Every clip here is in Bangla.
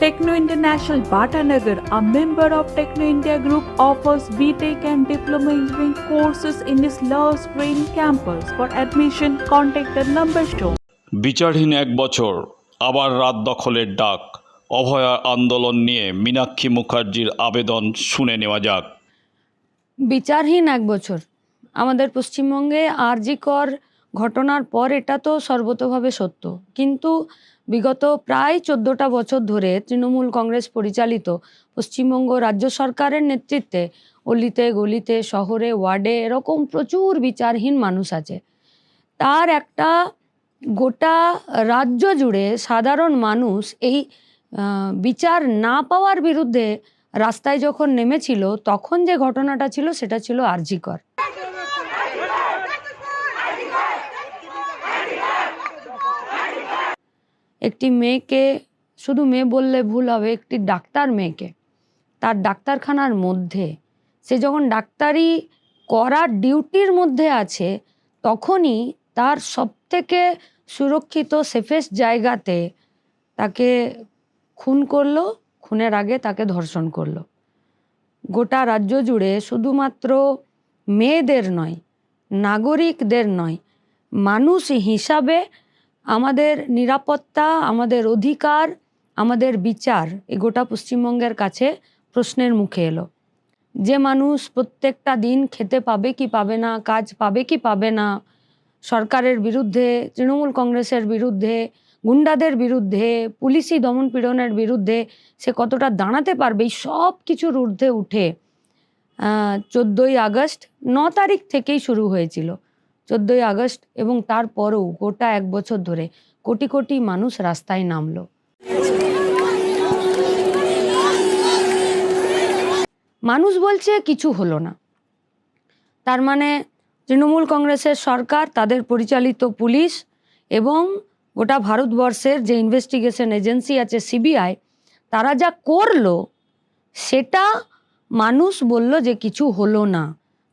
Techno International Bhatanagar, a member of Techno India Group, offers BTEC and Diploma Engineering courses in its Love Green campus. For admission, contact the number shown. বিচারহীন এক বছর আবার রাত দখলের ডাক অভয়া আন্দোলন নিয়ে মীনাক্ষী মুখার্জির আবেদন শুনে নেওয়া যাক বিচারহীন এক বছর আমাদের পশ্চিমবঙ্গে আরজিকর ঘটনার পর এটা তো সর্বতভাবে সত্য কিন্তু বিগত প্রায় চোদ্দোটা বছর ধরে তৃণমূল কংগ্রেস পরিচালিত পশ্চিমবঙ্গ রাজ্য সরকারের নেতৃত্বে অলিতে গলিতে, শহরে, ওয়ার্ডে এরকম প্রচুর বিচারহীন মানুষ আছে। তার একটা গোটা রাজ্য জুড়ে সাধারণ মানুষ এই বিচার না পাওয়ার বিরুদ্ধে রাস্তায় যখন নেমেছিল তখন যে ঘটনাটা ছিল সেটা ছিল আরজিকর। একটি মেয়েকে, শুধু মেয়ে বললে ভুল হবে, একটি ডাক্তার মেয়েকে। তার ডাক্তারখানার মধ্যে, সে যখন ডাক্তারি করার ডিউটির মধ্যে আছে, তখনই তার সবথেকে সুরক্ষিত, সেফেস্ট জায়গাতে তাকে খুন করল, খুনের আগে তাকে ধর্ষণ করল। গোটা রাজ্য জুড়ে শুধুমাত্র মেয়েদের নয়, নাগরিকদের নয়, মানুষ হিসাবে আমাদের নিরাপত্তা, আমাদের অধিকার, আমাদের বিচার, এ গোটা পশ্চিমবঙ্গের কাছে প্রশ্নের মুখে এলো। যে মানুষ প্রত্যেকটা দিন খেতে পাবে কি পাবে না, কাজ পাবে কি পাবে না, সরকারের বিরুদ্ধে, তৃণমূল কংগ্রেসের বিরুদ্ধে, গুন্ডাদের বিরুদ্ধে, পুলিশি দমন পীড়নের বিরুদ্ধে সে কতটা দাঁড়াতে পারবে, এই সব কিছুর ঊর্ধ্বে উঠে চোদ্দোই আগস্ট ন তারিখ থেকেই শুরু হয়েছিল। চোদ্দোই আগস্ট এবং তারপরেও গোটা এক বছর ধরে কোটি কোটি মানুষ রাস্তায় নামল। মানুষ বলছে কিছু হলো না। তার মানে তৃণমূল কংগ্রেসের সরকার, তাদের পরিচালিত পুলিশ এবং গোটা ভারতবর্ষের যে ইনভেস্টিগেশন এজেন্সি আছে সিবিআই তারা যা করল, সেটা মানুষ বলল যে কিছু হলো না।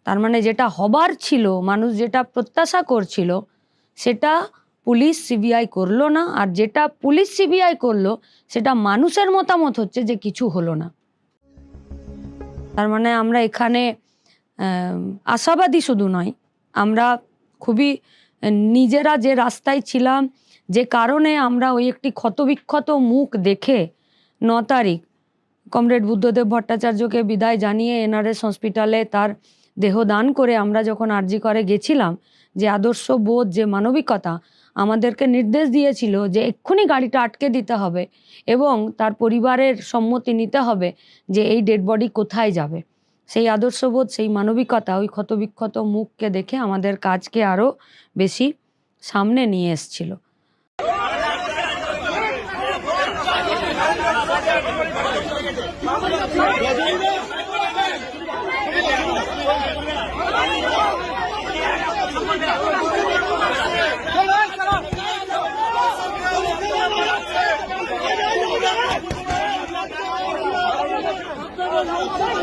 তার মানে যেটা হবার ছিল, মানুষ যেটা প্রত্যাশা করছিল, সেটা পুলিশ সিবিআই করল না। আর যেটা পুলিশ সিবিআই করল, সেটা মানুষের মতামত হচ্ছে যে কিছু হলো না। তার মানে আমরা এখানে আশাবাদী শুধু নয়, আমরা খুবই নিজেরা যে রাস্তায় ছিলাম, যে কারণে আমরা ওই একটি ক্ষতবিক্ষত মুখ দেখে ন তারিখ কমরেড বুদ্ধদেব ভট্টাচার্যকে বিদায় জানিয়ে এনআরএস হসপিটালে তার দেহ দান করে আমরা যখন আরজি করে গেছিলাম, যে আদর্শ বোধ, যে মানবিকতা আমাদেরকে নির্দেশ দিয়েছিল যে এক্ষুনি গাড়িটা আটকে দিতে হবে এবং তার পরিবারের সম্মতি নিতে হবে যে এই ডেড বডি কোথায় যাবে। সেই আদর্শবোধ সেই মানবিকতা, ওই ক্ষতবিক্ষত মুখকে দেখে আমাদের কাজকে আরও বেশি সামনে নিয়ে এসছিল।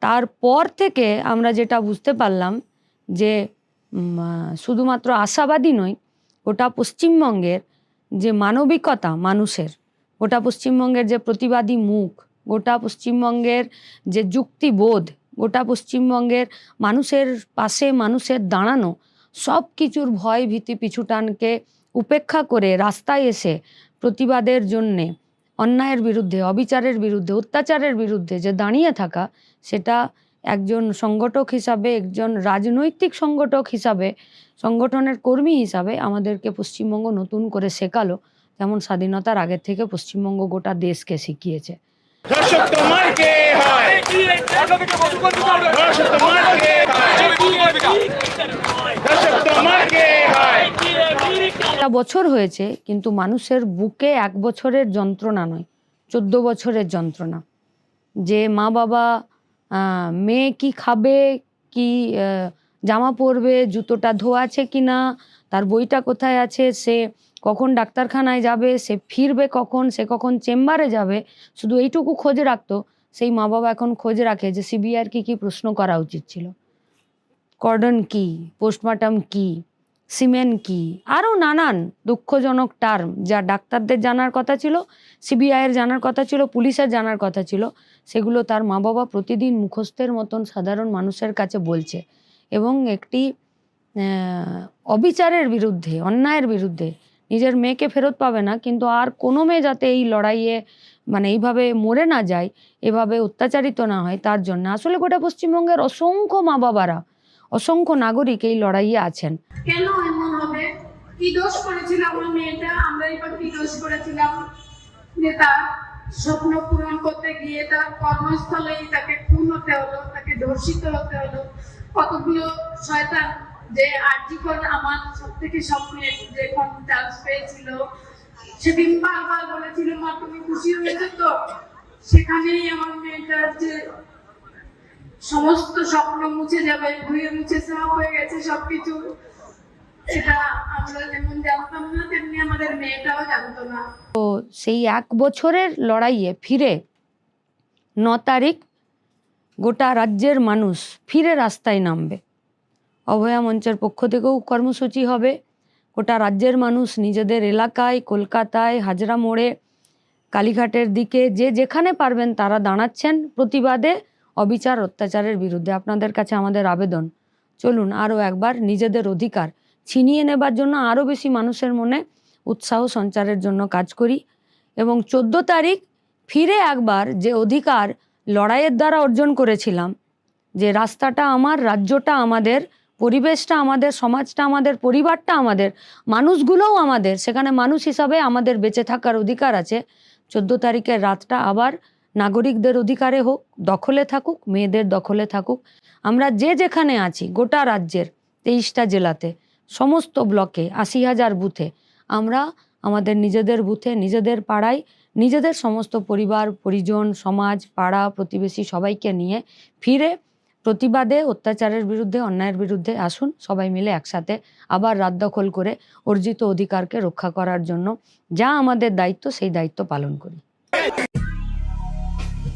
তারপর থেকে আমরা যেটা বুঝতে পারলাম যে শুধুমাত্র আশাবাদী নয় গোটা পশ্চিমবঙ্গের যে মানবিকতা মানুষের গোটা পশ্চিমবঙ্গের যে প্রতিবাদী মুখ, গোটা পশ্চিমবঙ্গের যে যুক্তিবোধ, গোটা পশ্চিমবঙ্গের মানুষের পাশে মানুষের দাঁড়ানো, সব কিছুর ভয় ভীতি পিছুটানকে উপেক্ষা করে রাস্তায় এসে প্রতিবাদের জন্যে অন্যায়ের বিরুদ্ধে, অবিচারের বিরুদ্ধে, অত্যাচারের বিরুদ্ধে যে দাঁড়িয়ে থাকা, সেটা একজন সংগঠক হিসাবে, একজন রাজনৈতিক সংগঠক হিসাবে, সংগঠনের কর্মী হিসাবে আমাদেরকে পশ্চিমবঙ্গ নতুন করে শেখালো, যেমন স্বাধীনতার আগের থেকে পশ্চিমবঙ্গ গোটা দেশকে শিখিয়েছে। তোমার একটা বছর হয়েছে, কিন্তু মানুষের বুকে এক বছরের যন্ত্রণা নয়, চোদ্দ বছরের যন্ত্রণা। যে মা বাবা মেয়ে কি খাবে, কি জামা পরবে, জুতোটা ধোয়া আছে কি না, তার বইটা কোথায় আছে, সে কখন ডাক্তারখানায় যাবে, সে ফিরবে কখন, সে কখন চেম্বারে যাবে, শুধু এইটুকু খোঁজ রাখতো। সেই মা বাবা এখন খোঁজ রাখে যে সিবিআর কি কি প্রশ্ন করা উচিত ছিল। কর্ডন কি? পোস্টমর্টম কি? সিমেন কি? আরও নানান দুঃখজনক টার্ম যা ডাক্তারদের জানার কথা ছিল, সিবিআইয়ের জানার কথা ছিল, পুলিশের জানার কথা ছিল, সেগুলো তার মা বাবা প্রতিদিন মুখস্থের মতন সাধারণ মানুষের কাছে বলছে এবং একটি অবিচারের বিরুদ্ধে, অন্যায়ের বিরুদ্ধে নিজের মেয়েকে ফেরত পাবে না, কিন্তু আর কোনো মেয়ে যাতে এই লড়াইয়ে মানে এইভাবে মরে না যায়, এভাবে অত্যাচারিত না হয়, তার জন্য। আসলে গোটা পশ্চিমবঙ্গের অসংখ্য মা বাবারা অসংখ্য নাগরিক এই লড়াইয়ে আছেন। কেন এমন হবে? কি দোষ করেছিল আমার মেয়েটা? আমরা এবার কি দোষ করেছিলাম? যে তার স্বপ্ন পূরণ করতে গিয়ে তার কর্মস্থলেই তাকে খুন হতে হলো, তাকে ধর্ষিত হতে হলো। কতগুলো শয়তান যে আর্জিকর আমার সব থেকে স্বপ্নের যখন চান্স পেয়েছিল সেদিন বারবার বলেছিল, মা, তুমি খুশি হয়েছে তো? সেখানেই আমার মেয়েটার যে সমস্ত স্বপ্ন মুছে যাবে ধুয়ে মুছে সাফ হয়ে গেছে সবকিছু। না। তো সেই এক বছরের লড়াইয়ে ফিরে ন তারিখ গোটা রাজ্যের মানুষ ফিরে রাস্তায় নামবে। অভয়া মঞ্চের পক্ষ থেকেও কর্মসূচি হবে। গোটা রাজ্যের মানুষ নিজেদের এলাকায়, কলকাতায়, হাজরা মোড়ে, কালীঘাটের দিকে যে যেখানে পারবেন তারা দাঁড়াচ্ছেন প্রতিবাদে। অবিচার, অত্যাচারের বিরুদ্ধে আপনাদের কাছে আমাদের আবেদন। চলুন আরও একবার নিজেদের অধিকার ছিনিয়ে নেবার জন্য আরও বেশি মানুষের মনে উৎসাহ সঞ্চারের জন্য কাজ করি এবং চোদ্দ তারিখ ফিরে একবার যে অধিকার লড়াইয়ের দ্বারা অর্জন করেছিলাম, যে রাস্তাটা আমার, রাজ্যটা আমাদের, পরিবেশটা আমাদের, সমাজটা আমাদের, পরিবারটা আমাদের, মানুষগুলোও আমাদের, সেখানে মানুষ হিসাবে আমাদের বেঁচে থাকার অধিকার আছে। চোদ্দ তারিখের রাতটা আবার নাগরিকদের অধিকারে হোক, দখলে থাকুক, মেয়েদের দখলে থাকুক, আমরা যে যেখানে আছি, গোটা রাজ্যের তেইশটা জেলাতে, সমস্ত ব্লকে, আশি হাজার বুথে, আমরা আমাদের নিজেদের বুথে, নিজেদের পাড়ায়, নিজেদের সমস্ত পরিবার, পরিজন, সমাজ, পাড়া, প্রতিবেশী সবাইকে নিয়ে ফিরে প্রতিবাদে, অত্যাচারের বিরুদ্ধে, অন্যায়ের বিরুদ্ধে আসুন, সবাই মিলে একসাথে আবার রাত দখল করে অর্জিত অধিকারকে রক্ষা করার জন্য যা আমাদের দায়িত্ব, সেই দায়িত্ব পালন করি।